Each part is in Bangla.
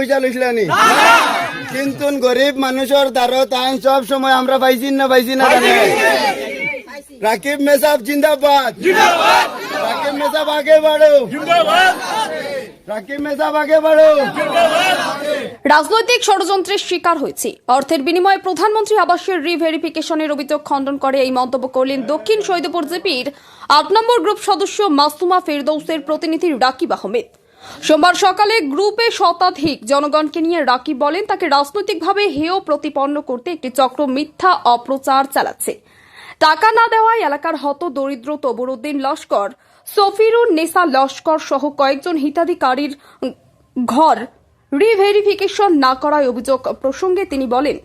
পয়সা লইছিলানি কিন্তু গরিব মানুষের দ্বারা তাই সব সময় আমরা পাইছি না পাইছি না রাকিব মেসাব জিন্দাবাদ। রাকিব মেসাব আগে বাড়ো। রাকিব মেসাব আগে বাড়ো। রাজনৈতিক ষড়যন্ত্রের শিকার হয়েছে। অর্থের বিনিময়ে প্রধানমন্ত্রী আবাসের রিভেরিফিকেশনের অভিযোগ খণ্ডন করে এই মন্তব্য করলেন দক্ষিণ শহীদপুর জেপির আট নম্বর গ্রুপ সদস্য মাসুমা ফেরদৌসের প্রতিনিধি রাকিব আহমেদ। সোমবার সকালে গ্রুপে শতাধিক জনগণকে নিয়ে রাকিব বলেন, তাকে রাজনৈতিকভাবে হেয় প্রতিপন্ন করতে একটি চক্র মিথ্যা অপ্রচার চালাচ্ছে। টাকা না দেওয়ায় এলাকার হত দরিদ্র তবরুদ্দিন লস্কর, সফিরুন নেসা লস্কর সহ কয়েকজন হিতাধিকারীর ঘর রিভেরিফিকেশন না করায় অভিযোগ প্রসঙ্গে তিনি বলেন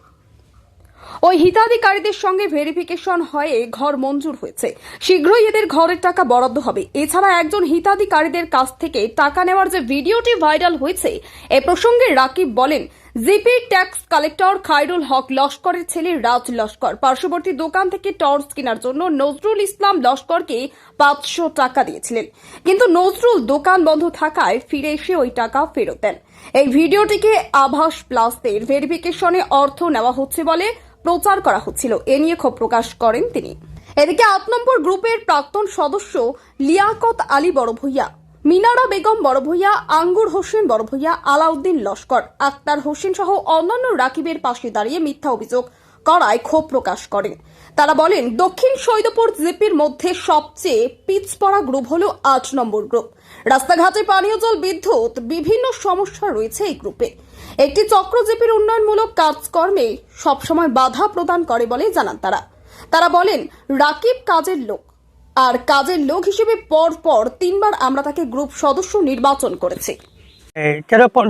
ওই হিতাধিকারীদের সঙ্গে ভেরিফিকেশন হয়ে ঘর মঞ্জুর হয়েছে। শীঘ্রই এদের ঘরের টাকা বরাদ্দ হবে। এছাড়া একজন হিতাধিকারীদের কাছ থেকে টাকা নেওয়ার যে ভিডিওটি ভাইরাল হয়েছে, এ প্রসঙ্গে রাকিব বলেন, GP tax collector Khairul Haque লস্করের ছেলে রাজ লস্কর। পার্শ্ববর্তী দোকান থেকে টর্চ কেনার জন্য নজরুল ইসলাম লস্করকে পাঁচশো টাকা দিয়েছিলেন। কিন্তু নজরুল দোকান বন্ধ থাকায় ফিরে এসে ওই টাকা ফেরত দেন। এই ভিডিওটিকে আভাস প্লাসের ভেরিফিকেশনে অর্থ নেওয়া হচ্ছে বলে প্রচার করা হচ্ছিল। এ নিয়ে ক্ষোভ প্রকাশ করেন তিনি। এদিকে আট নম্বর গ্রুপের প্রাক্তন সদস্য লিয়াকত আলী বড় ভূঁইয়া মিনারা বেগম বড় ভূঁইয়া আঙ্গুর হোসেন বড় ভূঁইয়া আলাউদ্দিন লস্কর, আক্তার হোসেন সহ অন্যান্য রাকিবের পাশে দাঁড়িয়ে মিথ্যা অভিযোগ করায় ক্ষোভ প্রকাশ করেন। তারা বলেন, দক্ষিণ সৈদপুর জিপির মধ্যে সবচেয়ে পিচপড়া গ্রুপ হল আট নম্বর গ্রুপ। রাস্তাঘাটে পানীয় জল বিদ্যুৎ, বিভিন্ন সমস্যা রয়েছে এই গ্রুপে। একটি চক্র জিপির উন্নয়নমূলক কাজকর্মে সবসময় বাধা প্রদান করে বলে জানান তারা। তারা বলেন, রাকিব কাজের লোক। আর কাজের লোক হিসেবে পর পর তিনবার আমরা তাকে গ্রুপ সদস্য নির্বাচন করেছি।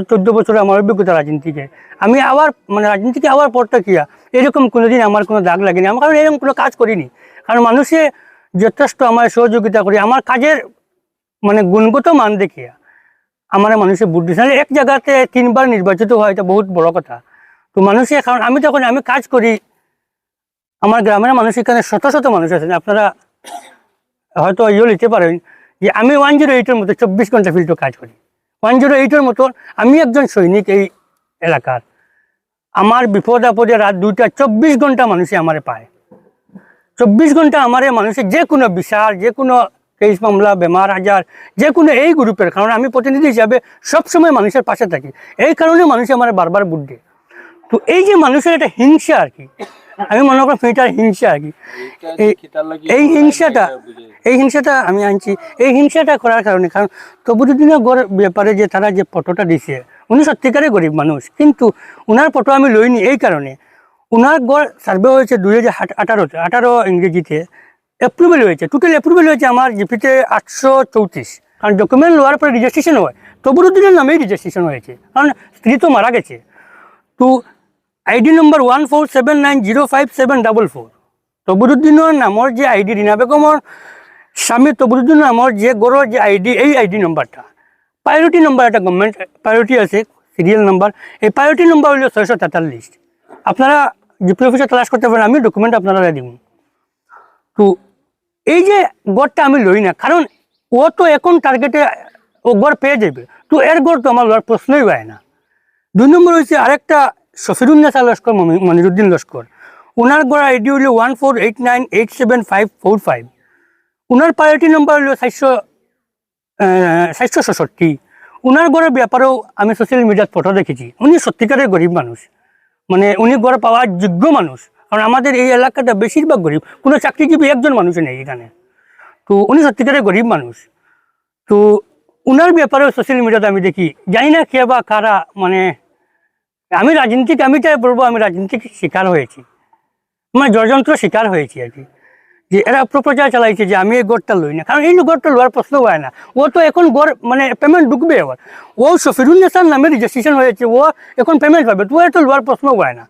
চোদ্দ বছর আমার অভিজ্ঞতা রাজনীতিকে আমি আবার মানে রাজনীতিকে আবার পড়তে কিয়া এরকম কোনোদিন আমার কোনো দাগ লাগেনি। আমার কারণ এরকম কোনো কাজ করিনি। কারণ মানুষে যথেষ্ট আমার সহযোগিতা করি, আমার কাজের মানে গুণগত মান দেখিয়া আমার মানুষে ভোট দিচ্ছে এক জায়গাতে তিনবার নির্বাচিত হয়, এটা বহুত বড় কথা। তো মানুষে কারণ আমি তখন আমি কাজ করি, আমার গ্রামের মানুষ এখানে শত শত মানুষ আছেন। আপনারা হয়তো ইয়ে নিতে পারেন যে, আমি ওয়ান জিরো এইটের মতো চব্বিশ ঘণ্টা ফিল্ড কাজ করি। ওয়ান জিরো এইটের মতো আমি একজন সৈনিক এই এলাকার। আমার বিপদ আপদে রাত দুইটা চব্বিশ ঘণ্টা মানুষে আমারে পায়। চব্বিশ ঘণ্টা আমারে মানুষে যে কোনো বিচার, যে কোনো কেস মামলা বেমার আজার যে কোনো এই গ্রুপের কারণ আমি প্রতিনিধি হিসাবে সবসময় মানুষের পাশে থাকি। এই কারণে মানুষ আমার বারবার বুদ্ধি তো এই যে মানুষের একটা হিংসা আর কি? আমি মনে করি এটার হিংসা আর কি? এই- হিংসাটা এই হিংসাটা আমি আনছি। এই হিংসাটা করার কারণে কারণ তবুদিনের গড় ব্যাপারে যে তারা যে ফটোটা দিছে, উনি সত্যিকারে গরিব মানুষ কিন্তু উনার ফটো আমি লইনি এই কারণে উনার গড় সার্ভে হয়েছে দুই হাজার আঠারোতে আঠারো ইংরেজিতে অ্যাপ্রুভেল হয়েছে টোটাল অ্যাপ্রুভেল হয়েছে আমার জিপিতে আটশো চৌত্রিশ। কারণ ডকুমেন্ট লওয়ার পরে রেজিস্ট্রেশন হয় তবুরুদ্দিনের নামেই রেজিস্ট্রেশন হয়েছে, কারণ স্ত্রী তো মারা গেছে। তো ID number one four seven nine zero five seven double four তবুরুদ্দিনের নামৰ যে আইডি ৰীণা বেগমৰ স্বামী তবুরুদ্দিন নামৰ যে গড়ৰ যে আইডি এই আইডি নম্বৰটা প্ৰায়ৰিটি নম্বৰ এটা গভৰ্ণমেণ্ট প্ৰায়ৰিটি আছে সিরিয়াল নাম্বার এই প্রায়োরিটি নাম্বার হলো ছয়শো তেতাল্লিশ। আপনারা জিপি অফিসে তালাশ করতে পারেন, আমি ডকুমেন্ট আপনারা দিব। তো এই যে গড়টা আমি লই না, কারণ ও তো এখন টার্গেটে ও গড় পেয়ে যাবে, তো এর গড় তো আমার লওয়ার প্রশ্নই হয় না। দুই নম্বর হচ্ছে আরেকটা শফিরুন্নেসা লস্কর মনিরুদ্দিন লস্কর। ওনার গড় আইডি হলো one four eight nine eight seven five four five ওনার প্রায়োরিটি নম্বর হলো চারশো চারশো ছষট্টি। ওনার গড়ের ব্যাপারেও আমি সোশ্যাল মিডিয়াত ফটো দেখেছি। উনি সত্যিকারের গরিব মানুষ। মানে উনি গড় পাওয়ার যোগ্য মানুষ। কারণ আমাদের এই এলাকাটা বেশিরভাগ গরিব। কোনো চাকরিজীবী একজন মানুষ নেই এখানে। তো উনি সত্যিকারের গরিব মানুষ। তো উনার ব্যাপারেও সোশ্যাল মিডিয়াতে আমি দেখি। জানি না কে বা কারা মানে আমি রাজনীতিক, আমি তাই বলব আমি রাজনীতিক শিকার হয়েছি। মানে ষড়যন্ত্র শিকার হয়েছি আর কি। যে এরা অপপ্রচার চালাইছে যে আমি এই গড়টা লই না। কারণ এই গড়টা লোয়ার প্রশ্ন হয় না। ও তো এখন গড় মানে পেমেন্ট ঢুকবে আবার। ও শফিরুল নেসার নামে রেজিস্ট্রেশন হয়েছে। ও এখন পেমেন্ট পাবে। তো এর তো লোয়ার প্রশ্ন হয় না।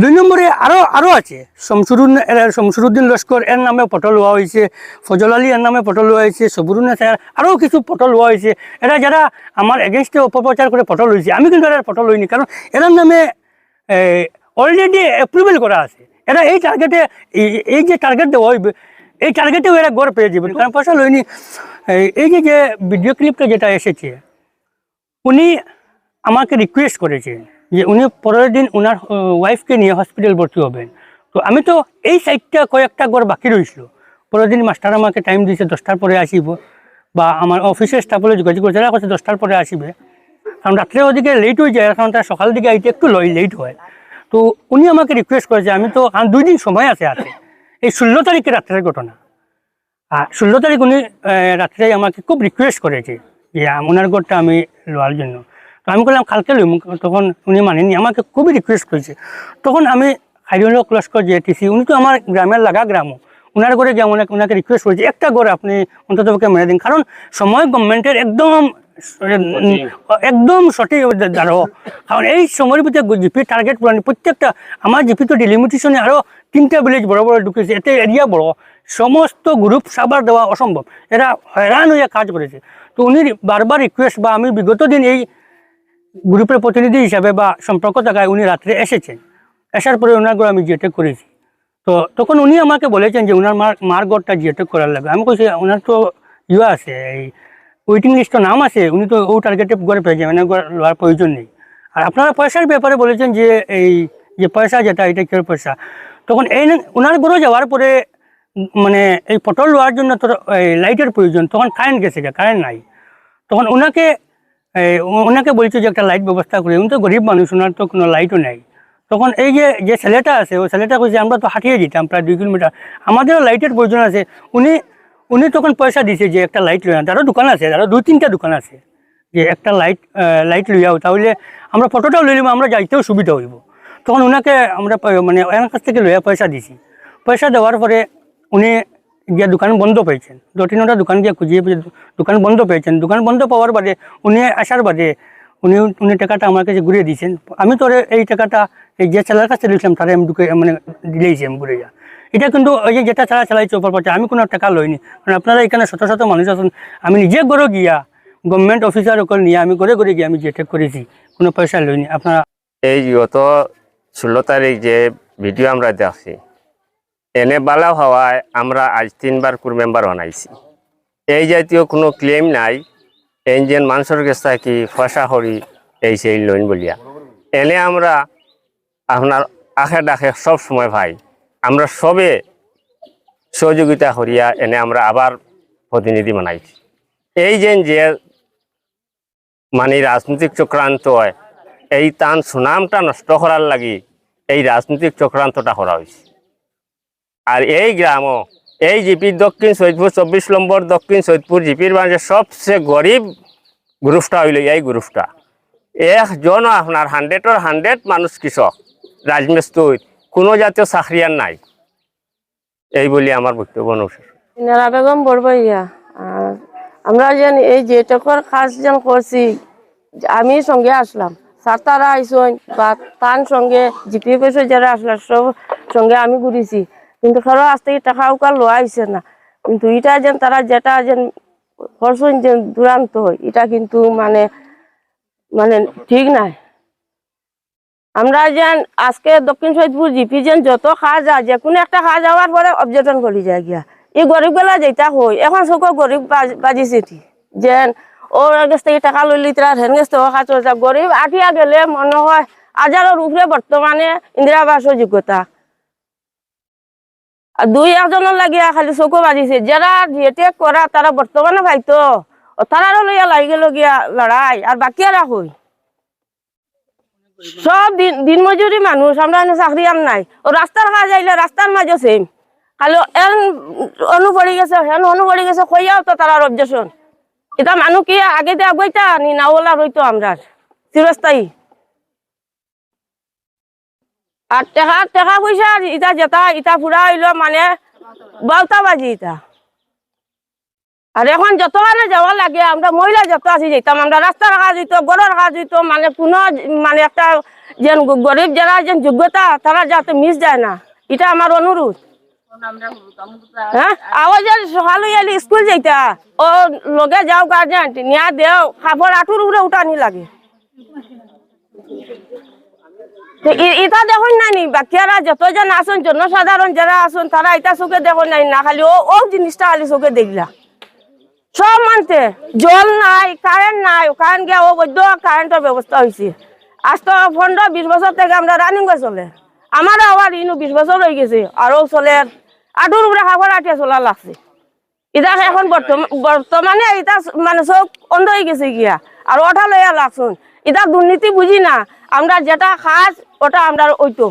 দুই নম্বরে আরও আরও আছে। শমসুরুন শমসুরুদ্দিন লস্কর এর নামে পটল লওয়া হয়েছে, ফজল আলী এর নামে পটল লওয়া হয়েছে সবুরুন নেসার আরও কিছু পটল লওয়া হয়েছে। এরা যারা আমার এগেনস্টে অপপ্রচার করে পটল লইছে আমি কিন্তু এরা পটল লইনি কারণ এরার নামে অলরেডি অ্যাপ্রুভেল করা আছে। এরা এই টার্গেটে এই যে টার্গেট দেওয়া হইবে, এই টার্গেটেও এরা গড় পেয়ে যাবেন কারণ পয়সা লইনি এই- যে যে ভিডিও ক্লিপটা যেটা এসেছে, উনি আমাকে রিকোয়েস্ট করেছে। যে উনি পরের দিন ওনার ওয়াইফকে নিয়ে হসপিটাল ভর্তি হবেন। তো আমি তো এই সাইডটা কয়েকটা ঘর বাকি রয়েছিল পরের দিন মাস্টার আমাকে টাইম দিয়েছে, দশটার পরে আসিব। বা আমার অফিসের স্টাফলে যোগাযোগ করছে তারা কৈছে দশটার পরে আসিবে। কারণ রাত্রে ওদিকে লেট হয়ে যায়, কারণ তারা সকাল দিকে আইতে একটু লেট হয়। তো উনি আমাকে রিকোয়েস্ট করেছে, আমি তো আর দুই দিন সময় আছে হাতে এই ষোলো তারিখে রাত্রের ঘটনা। আর ষোলো তারিখ উনি রাত্রে আমাকে খুব রিকোয়েস্ট করেছে যে ওনার ঘরটা আমি লওয়ার জন্য। আমি বললাম কালকে লইম। তখন উনি মানেনি আমাকে খুবই রিকোয়েস্ট করেছে। তখন আমি হাইরোল লস্কর যে টিসি উনি তো আমার গ্রামের লাগা গ্রামও। ওনার ঘরে গিয়ে ওনাকে ওনাকে রিকোয়েস্ট করেছে একটা ঘরে আপনি অন্তত মেরে দিন। কারণ সময় গভর্নমেন্টের একদম একদম সঠিক দাঁড়ো কারণ এই সময়ের ভিতরে জিপি টার্গেট পুরানি প্রত্যেকটা আমার জিপি তো ডিলিমিটেশনে আরও তিনটা ভিলেজ বড় বড় ঢুকেছে এতে এরিয়া বড়। সমস্ত গ্রুপ সাবার দেওয়া অসম্ভব। এরা হয়রান হয়ে কাজ করেছে। তো উনি বারবার রিকোয়েস্ট বা আমি বিগত দিন এই গ্রুপের প্রতিনিধি হিসাবে বা সম্পর্ক থাকায় উনি রাত্রে এসেছেন। আসার পরে ওনার ঘরে আমি জিএটেক করেছি। তো তখন উনি আমাকে বলেছেন যে ওনার মার মার ঘরটা জিএটেক করার লাগবে। আমি কইছি ওনার তো ইয়ে আছে, এই ওয়েটিং লিস্টের নাম আছে, উনি তো ও টার্গেটে ঘরে পেয়ে যাবেন লওয়ার প্রয়োজন নেই। আর আপনারা পয়সার ব্যাপারে বলেছেন যে এই, যে পয়সা যেটা, এটা কির পয়সা? তখন এই ওনার ঘরে যাওয়ার পরে মানে এই পটল লওয়ার জন্য তো লাইটের প্রয়োজন, তখন কারেন্ট গেছে কারেন্ট নাই। তখন ওনাকে ওনাকে বলছে যে একটা লাইট ব্যবস্থা করে। উনি তো গরিব মানুষ, ওনার তো কোনো লাইটও নেই। তখন এই যে যে ছেলেটা আছে, ওই ছেলেটা কইছে, আমরা তো হাঁটিয়ে দিতাম প্রায় দুই কিলোমিটার। আমাদেরও লাইটের প্রয়োজন আছে। উনি উনি তখন পয়সা দিছে যে একটা লাইট লইয়া। তারও দোকান আছে, তারও দুই তিনটা দোকান আছে। যে একটা লাইট লাইট লইয়াও। তাহলে আমরা ফটোটাও লই আমরা যাইতেও সুবিধা হইব। তখন ওনাকে আমরা মানে ওনার কাছ থেকে লইয়া পয়সা দিছি। পয়সা দেওয়ার পরে উনি গিয়ে দোকান বন্ধ পেয়েছেন দু তিনটা দোকান গিয়ে খুঁজিয়ে দোকান বন্ধ পেয়েছেন দোকান বন্ধ পাওয়ার বাদে উনি আসার বাদে উনি উনি টাকাটা আমার কাছে ঘুরিয়ে দিয়েছেন। আমি তো এই টাকাটা এই যে ছেলের কাছে দিয়েছিলাম তারা আমি মানে দিলেইছি আমি ঘুরে এটা কিন্তু ওই যে যেটা ছাড়া চালাইছে ওপর পাচ্ছে আমি কোনো টাকা লইনি। কারণ আপনারা এখানে শত শত মানুষ আছেন, আমি নিজে গড়ে গিয়া গভর্নমেন্ট অফিসার ওকে নিয়ে আমি ঘরে ঘরে গিয়ে আমি যেটা করেছি, কোনো পয়সা লইনি। আপনারা এই গত ষোলো তারিখ যে ভিডিও আমরা দেখছি এনে বালা হওয়ায় আমরা আজ তিনবার কুর মেম্বার বানাইছি। এই জাতীয় কোনো ক্লেম নাই, এনজেন মানুষের কাছে কি পয়সা হরি এই সেই লোন বলিয়া। এনে আমরা আপনার আখে ডাকে সব সময় ভাই, আমরা সবে সহযোগিতা করিয়া এনে আমরা আবার প্রতিনিধি বানাইছি। এই যে যে মানে রাজনৈতিক চক্রান্ত হয়, এই তান সুনামটা নষ্ট করার লাগি এই রাজনৈতিক চক্রান্তটা করা হয়েছে আর এই গ্রামও, এই জিপি দক্ষিণ সৈদপুর চব্বিশ নম্বর দক্ষিণ সৈদপুর জিপির মাঝে সবচেয়ে গরিব গ্রুপটা হইল এই গ্রুপটা। একজন আপনার হান্ড্রেডর হান্ড্রেড মানুষ কৃষক রাজমিস্ত্রি কোনো জাতীয় চাকরিয়ার নাই। এই বলি আমার বক্তব্য অনুসার ইনারা বেগম বড়বইয়া আমরা যেন এই যেটকর কাজ যেন করছি আমি সঙ্গে আসলাম। স্যার তারা আইসন বা তার সঙ্গে জিপি পয়সা যারা আসলাম সব সঙ্গে আমি ঘুরেছি কিন্তু কারও আজ থেকে টাকা উকা লোয়া আইসে না। কিন্তু এটা যেন তারা যেটা যেন করছেন যে দুরান্ত এটা কিন্তু মানে মানে ঠিক নাই। আমরা যেন আজকে দক্ষিণ সৈদপুর জিপি যেন যত কাজ আছে যে কোনো একটা কাজ হওয়ার পরে অবজেকশন করি যায় গিয়া। এই গরিব গেলা যেটা হয়, এখন চৌক গরিব বাজ- বাজিছে যেন ওর গেছ থেকে টাকা লইলি তার হেন গেছ কাজ গরিব আঠিয়া গেলে মনে হয় হাজারের উপরে বর্তমানে ইন্দিরা আবাসের যোগ্যতা। আর দুই একজনের লাগিয়া খালি চকু বাজিছে। যারা ডিএটেক করা, তারা বর্তমানে ভাইতো তারারও লইয়া লাগি গেল গিয়া লড়াই আর বাকি আর হই সব দিন দিন মজুরি মানুষ আমরা চাকরি আম নাই। ও রাস্তার কাজ আইলে রাস্তার মাঝে সেম খালি এন অনু পড়ি গেছে হেন অনু পড়ি গেছে কইয়াও তো তারা অবজেকশন এটা মানুষ কি আগে দিয়ে আগাইতা নি নাওলা রইতো আমরা চিরস্থায়ী আর টেকা টেকা পয়সা, ইটা যেটা ইটা ফুরা হইল মানে বাউতা বাজি ইটা। আর এখন যতখানে যাওয়া লাগে, আমরা মহিলা যত আছি যেতাম আমরা রাস্তার কাজ হইতো গড়ের কাজ হইতো মানে কোনো মানে একটা যেন গরিব যারা যেন যোগ্যতা তারা যাতে মিস যায় না এটা আমার অনুরোধ হ্যাঁ আওয়াজের সকালে এলি স্কুল যাইতা ও লগে যাও গার্জেন নিয়া দেও খাবার আঠুর উপরে উঠানি লাগে। তো ই- ইটা দেখুন নানি বাকিয়ারা যতজন আসুন জনসাধারণ যারা আসুন তারা এটা চোখে দেখুন নাই না? খালি ও ও জিনিসটা খালি চোখে দেখলা। সব মানতে, জল নাই কারেন্ট নাই কারেন্ট গিয়ে অবৈধ কারেন্টের ব্যবস্থা হয়েছে আজ তো পনেরো বিশ বছর থেকে আমরা রানিং করে চলে। আমারও আবার ইনু বিশ বছর হয়ে গেছে আরও চলে। আটুর উপরে খাবার আটিয়া চলা লাগছে। এটা এখন বর্তমান বর্তমানে এটা মানে সব অন্ধ হয়ে গেছে গিয়া। আর ওটা লইয়া লাগছুন। এটা দুর্নীতি বুঝি না। আমরা যেটা খাস ওটা আমরা ওইটো।